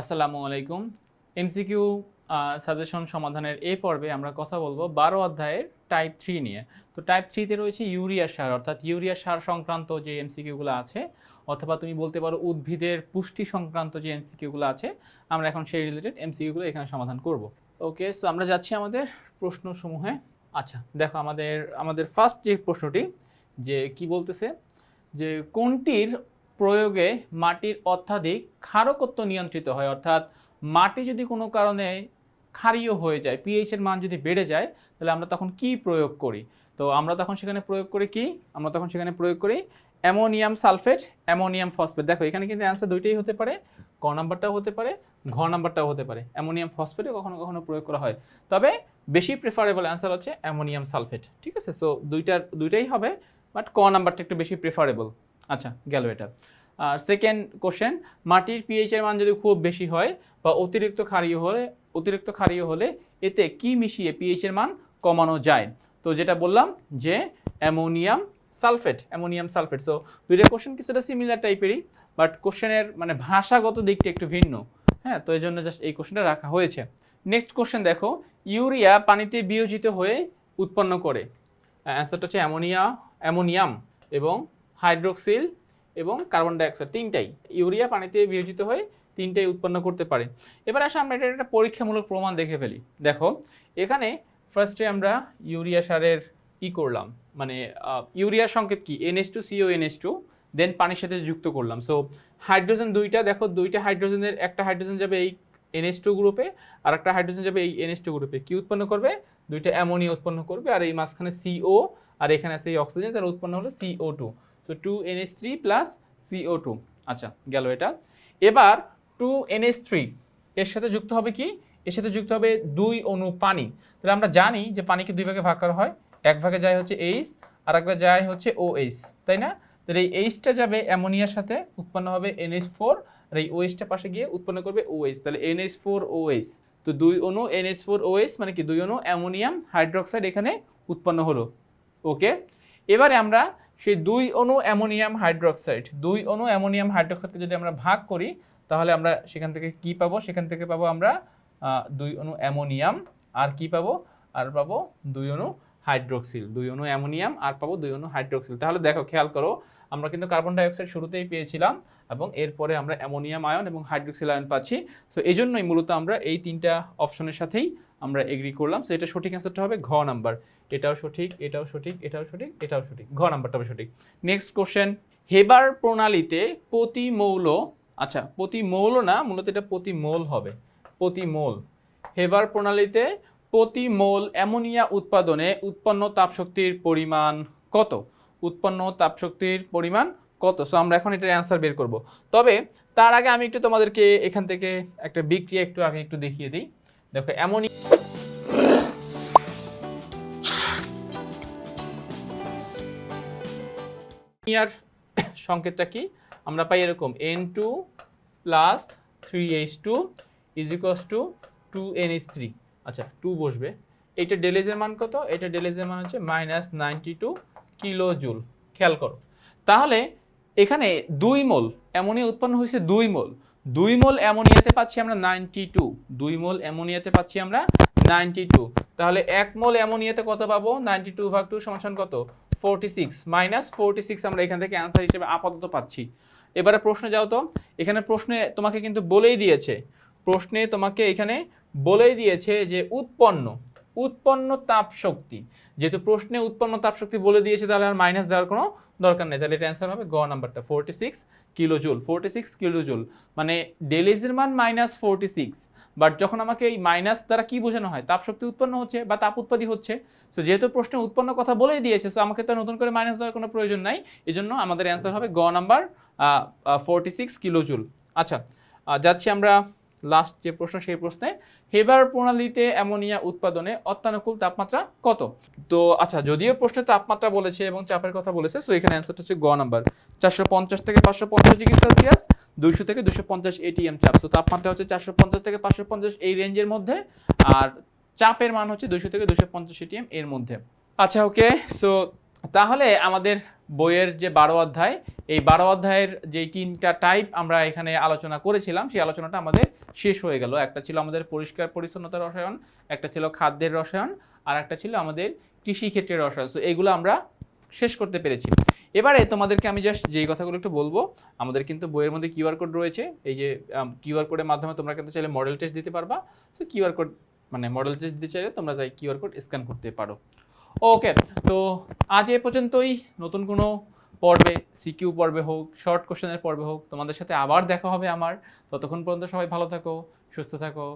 আসসালামু আলাইকুম। MCQ suggestion সমাধানের এই পর্বে আমরা কথা বলব বারো অধ্যায়ের টাইপ থ্রি নিয়ে। তো টাইপ থ্রিতে রয়েছে ইউরিয়া সার, অর্থাৎ ইউরিয়া সার সংক্রান্ত যে এমসিকিউগুলো আছে, অথবা তুমি বলতে পারো উদ্ভিদের পুষ্টি সংক্রান্ত যে এমসিকিউগুলো আছে, আমরা এখন সেই রিলেটেড এমসিকিউগুলো এখানে সমাধান করব। ওকে সো আমরা যাচ্ছি আমাদের প্রশ্নসমূহে। আচ্ছা দেখো আমাদের আমাদের ফার্স্ট যে প্রশ্নটি, যে কি বলতেছে? যে কোনটির প্রয়োগে মাটির অত্যাধিক ক্ষারকত্ব নিয়ন্ত্রিত হয়। অর্থাৎ মাটি যদি কোনো কারণে ক্ষারীয় হয়ে যায় পিএইচ এর মান যদি বেড়ে যায়, তাহলে আমরা তখন কি প্রয়োগ করি? তো আমরা তখন সেখানে প্রয়োগ করি কি? আমরা তখন সেখানে প্রয়োগ করি অ্যামোনিয়াম সালফেট, অ্যামোনিয়াম ফসফেট। দেখো, এখানে কিন্তু অ্যান্সার দুইটাই হতে পারে ক নাম্বারটাও হতে পারে, ঘ নাম্বারটাও হতে পারে। অ্যামোনিয়াম ফসফেটে কখনো কখনো প্রয়োগ করা হয়। তবে বেশি প্রেফারেবল অ্যান্সার হচ্ছে অ্যামোনিয়াম সালফেট। ঠিক আছে? সো দুইটার, দুইটাই হবে বাট ক নাম্বারটা একটু বেশি প্রেফারেবল আচ্ছা গেল এটা। আর সেকেন্ড কোশ্চেন মাটির পিএইচ এর মান যদি খুব বেশি হয় বা অতিরিক্ত ক্ষারীয় হলে, অতিরিক্ত ক্ষারীয় হলে এতে কি মিশিয়ে পিএইচ এর মান কমানো যায়? তো যেটা বললাম যে ammonium sulphate ammonium sulphate. So দুইটা কোশ্চেন কিছুটা সিমিলার টাইপেরই বাট কোশ্চেনের মানে ভাষাগত দিকটা একটু ভিন্ন। হ্যাঁ তো এই জন্য জাস্ট এই কোশ্চেনটা রাখা হয়েছে। নেক্সট কোশ্চেন দেখো, ইউরিয়া পানিতে বিয়োজিত হয়ে উৎপন্ন করে। অ্যান্সারটা হচ্ছে অ্যামোনিয়া, অ্যামোনিয়াম এবং হাইড্রোক্সিল এবং কার্বন ডাইঅক্সাইড, তিনটাই। ইউরিয়া পানিতে বিয়োজিত হয়ে তিনটাই উৎপন্ন করতে পারে। এবার আসলে আমরা এটা একটা পরীক্ষামূলক প্রমাণ দেখে ফেলি। দেখো, এখানে ফার্স্টে আমরা ইউরিয়া সারের ই করলাম। মানে ইউরিয়ার সংকেত কি? NS two CO NS two then পানির সাথে যুক্ত করলাম। সো হাইড্রোজেন দুইটা, দেখো, দুইটা হাইড্রোজেনের, একটা হাইড্রোজেন যাবে এই এনএস টু গ্রুপে আর একটা হাইড্রোজেন যাবে এই এনএস টু গ্রুপে কি উৎপন্ন করবে? দুইটা অ্যামোনিয়া উৎপন্ন করবে, আর এই মাঝখানে সিও আর এখানে আছে এই অক্সিজেন তার উৎপন্ন হলো CO two so two NS three plus CO two আচ্ছা গেল এটা। এবার টু এনএস থ্রি এর সাথে যুক্ত হবে কি? এর সাথে যুক্ত হবে দুই অণু পানি। তাহলে আমরা জানি যে পানিকে দুই ভাগে ভাগ করা হয়। এক ভাগে যায় হচ্ছে এইচ আর এক ভাগে যায় হচ্ছে ও এইচ তাই না? তাহলে এই এইচটা যাবে অ্যামোনিয়ার সাথে, উৎপন্ন হবে এনএস ফোর আর এই ওএইচটা পাশে গিয়ে উৎপন্ন করবে ওএইচ তাহলে এনএস ফোর ওএইচ তো দুই অণু এনএস ফোর ওএইচ মানে কি দুই অণু অ্যামোনিয়াম হাইড্রোক্সাইড এখানে উৎপন্ন হলো। ওকে? এবারে আমরা সেই দুই অণু অ্যামোনিয়াম হাইড্রোক্সাইড, দুই অণু অ্যামোনিয়াম হাইড্রোক্সাইডকে যদি আমরা ভাগ করি, তাহলে আমরা সেখান থেকে কি পাবো? সেখান থেকে পাবো আমরা দুই অণু অ্যামোনিয়াম, আর কি পাবো? আর পাবো দুই অণু হাইড্রোক্সিল, দুই অণু অ্যামোনিয়াম, আর পাবো দুই অণু হাইড্রোক্সিল। তাহলে দেখো, খেয়াল করো, আমরা কিন্তু কার্বন ডাইঅক্সাইড শুরুতেই পেয়েছিলাম, এবং এরপরে আমরা অ্যামোনিয়াম আয়ন এবং হাইড্রোক্সিল আয়ন পাচ্ছি। সো এই জন্যই মূলত আমরা এই তিনটা অপশনের সাথেই আমরা এগ্রি করলাম। সো এটা সঠিক অ্যান্সারটা হবে ঘ নাম্বার এটাও সঠিক এটাও সঠিক এটাও সঠিক এটাও সঠিক। ঘ নাম্বারটা হবে সঠিক। নেক্সট কোশ্চেন হেবার প্রণালীতে প্রতি মৌল আচ্ছা প্রতি মৌল না, মূলত এটা প্রতি মোল হবে। প্রতি মোল হেবার প্রণালীতে প্রতি মোল অ্যামোনিয়া উৎপাদনে উৎপন্ন তাপশক্তির পরিমাণ কত? উৎপন্ন তাপশক্তির পরিমাণ কত? সো আমরা এখন এটার অ্যান্সার বের করব। তবে, তার আগে আমি একটু তোমাদেরকে এখান থেকে একটা বিক্রিয়া একটু আগে একটু দেখিয়ে দিই। দেখো, এমনই ইয়ার সংকেতটা কি? আমরা পাই এরকম N two plus three H two is equals two two N H three আচ্ছা টু বসবে। এইটা ডেলেজের মান কত? এটা ডেলেজের মান হচ্ছে minus ninety two kilo joule খেয়াল করো। তাহলে এখানে দুই মোল অ্যামোনিয়া উৎপন্ন হয়েছে দুই মোল। দুই মোল অ্যামোনিয়াতে পাচ্ছি আমরা নাইনটি টু। দুই মোল অ্যামোনিয়াতে পাচ্ছি আমরা নাইনটি টু। তাহলে এক মোল অ্যামোনিয়াতে কত পাবো? নাইনটি টু ভাগ টু সমান কত? Forty six. Minus forty six আমরা এখান থেকে অ্যান্সার হিসেবে আপাতত পাচ্ছি। এবারে প্রশ্নে যাও তো। এখানে প্রশ্নে তোমাকে কিন্তু বলেই দিয়েছে। প্রশ্নে তোমাকে এখানে বলেই দিয়েছে যে উৎপন্ন। উৎপন্ন তাপ শক্তি যেহেতু প্রশ্নে উৎপন্ন তাপ শক্তি বলে দিয়েছে, তাহলে আর মাইনাস দেওয়ার কোনো দরকার নেই। তাহলে এটা অ্যান্সার হবে গ নাম্বারটা forty six kilo joule forty six kilo joule মানে ডেলিজের মান মাইনাস ফোরটি সিক্স বাট যখন আমাকে এই মাইনাস দ্বারা কি বোঝানো হয়? তাপ শক্তি উৎপন্ন হচ্ছে বা তাপ উৎপাদী হচ্ছে। সো যেহেতু প্রশ্নে উৎপন্ন কথা বলেই দিয়েছে সো আমাকে তো নতুন করে মাইনাস দেওয়ার কোনো প্রয়োজন নাই। এই জন্য আমাদের অ্যান্সার হবে গ number forty six kilo joule আচ্ছা যাচ্ছি আমরা লাস্ট যে প্রশ্ন, সেই প্রশ্নে হেবার প্রণালীতে অ্যামোনিয়া উৎপাদনে অত্যানুকূল তাপমাত্রা কত? তো আচ্ছা যদিও প্রশ্নে তাপমাত্রা বলেছে এবং চাপের কথা বলেছে সো এখানে অ্যান্সারটা হচ্ছে গ নাম্বার চারশো পঞ্চাশ থেকে পাঁচশো পঞ্চাশ ডিগ্রি সেলসিয়াস, দুইশো থেকে দুশো পঞ্চাশ এটিএম চাপ। সো তাপমাত্রা হচ্ছে চারশো পঞ্চাশ থেকে পাঁচশো পঞ্চাশ এই রেঞ্জের মধ্যে, আর চাপের মান হচ্ছে দুশো থেকে দুশো পঞ্চাশ এটিএম এর মধ্যে। আচ্ছা ওকে সো তাহলে আমাদের বইয়ের যে বারো অধ্যায়, এই বারো অধ্যায়ের যে তিনটা টাইপ আমরা এখানে আলোচনা করেছিলাম, সেই আলোচনাটা আমাদের শেষ হয়ে গেল। একটা ছিল আমাদের পরিষ্কার পরিচ্ছন্নতা রসায়ন, একটা ছিল খাদ্যের রসায়ন, আর একটা ছিল আমাদের কৃষি ক্ষেত্রের রসায়ন। সো এইগুলো আমরা শেষ করতে পেরেছি। এবারে তোমাদেরকে আমি জাস্ট যেই কথাগুলো একটু বলব, আমাদের কিন্তু বইয়ের মধ্যে কিউআর কোড রয়েছে। এই যে কিউআর কোডের মাধ্যমে তোমরা কিন্তু চাইলে মডেল টেস্ট দিতে পারবা। সো কিউআর কোড মানে মডেল টেস্ট দিতে চাইলে তোমরা চাই কিউআর কোড স্ক্যান করতে পারো। ওকে তো আজ এ পর্যন্তই। নতুন কোনো পর্বে সিকিউ পর্বে হোক শর্ট কোশ্চেনের পর্বে হোক, তোমাদের সাথে আবার দেখা হবে আমার। ততক্ষণ পর্যন্ত সবাই ভালো থাকো, সুস্থ থাকো।